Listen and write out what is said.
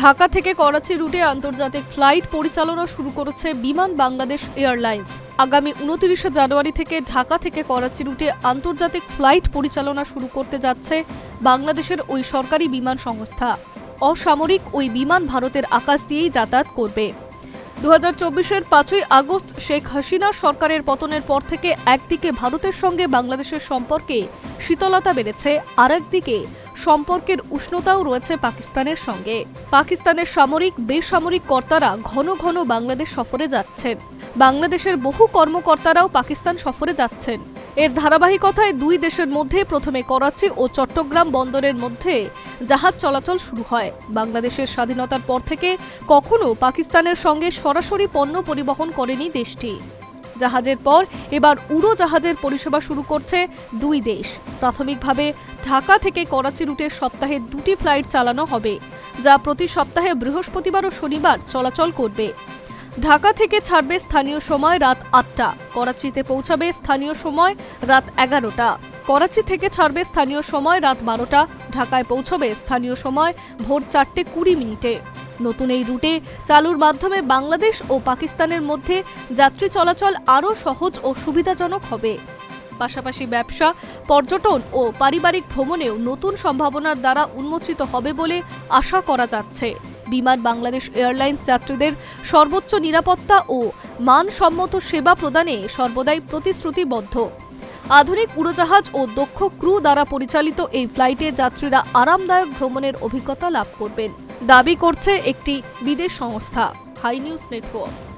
ঢাকা থেকে করাচি রুটে আন্তর্জাতিক ফ্লাইট পরিচালনা শুরু করেছে বিমান বাংলাদেশ এয়ারলাইন্স। আগামী উনত্রিশে জানুয়ারি থেকে ঢাকা থেকে করাচি রুটে আন্তর্জাতিক ফ্লাইট পরিচালনা শুরু করতে যাচ্ছে বাংলাদেশের ওই সরকারি বিমান সংস্থা। অসামরিক ওই বিমান ভারতের আকাশ দিয়েই যাতায়াত করবে। দু হাজার চব্বিশের পাঁচই আগস্ট শেখ হাসিনা সরকারের পতনের পর থেকে একদিকে ভারতের সঙ্গে বাংলাদেশের সম্পর্কে শীতলতা বেড়েছে আর একদিকে সম্পর্কের উষ্ণতাও রয়েছে পাকিস্তানের সঙ্গে। পাকিস্তানের সামরিক, বেসামরিক কর্তারা ঘন ঘন বাংলাদেশ সফরে যাচ্ছেন। বাংলাদেশের বহু কর্মকর্তারাও পাকিস্তান সফরে যাচ্ছেন। এর ধারাবাহিকতায় দুই দেশের মধ্যে প্রথমে করাচি ও চট্টগ্রাম বন্দরের মধ্যে জাহাজ চলাচল শুরু হয়। বাংলাদেশের স্বাধীনতার পর থেকে কখনো পাকিস্তানের সঙ্গে সরাসরি পণ্য পরিবহন করেনি দেশটি। জাহাজের পর এবার উড়োজাহাজের পরিষেবা শুরু করছে দুই দেশ। প্রাথমিকভাবে ঢাকা থেকে করাচি রুটের সপ্তাহে দুটি ফ্লাইট চালানো হবে, যা প্রতি সপ্তাহে বৃহস্পতিবার ও শনিবার চলাচল করবে। ঢাকা থেকে ছাড়বে স্থানীয় সময় রাত আটটা, করাচিতে পৌঁছাবে স্থানীয় সময় রাত এগারোটা। করাচি থেকে ছাড়বে স্থানীয় সময় রাত বারোটা, ঢাকায় পৌঁছবে স্থানীয় সময় ভোর চারটে কুড়ি মিনিটে। নতুন এই রুটে চালুর মাধ্যমে বাংলাদেশ ও পাকিস্তানের মধ্যে যাত্রী চলাচল আরও সহজ ও সুবিধাজনক হবে। পাশাপাশি ব্যবসা, পর্যটন ও পারিবারিক ভ্রমণেও নতুন সম্ভাবনার দ্বারা উন্মোচিত হবে বলে আশা করা যাচ্ছে। বিমান বাংলাদেশ এয়ারলাইন্স যাত্রীদের সর্বোচ্চ নিরাপত্তা ও মানসম্মত সেবা প্রদানে সর্বদাই প্রতিশ্রুতিবদ্ধ। আধুনিক উড়োজাহাজ ও দক্ষ ক্রু দ্বারা পরিচালিত এই ফ্লাইটে যাত্রীরা আরামদায়ক ভ্রমণের অভিজ্ঞতা লাভ করবেন। দাবি করছে একটি বিদেশ সংস্থা, হাই নিউজ নেটওয়ার্ক।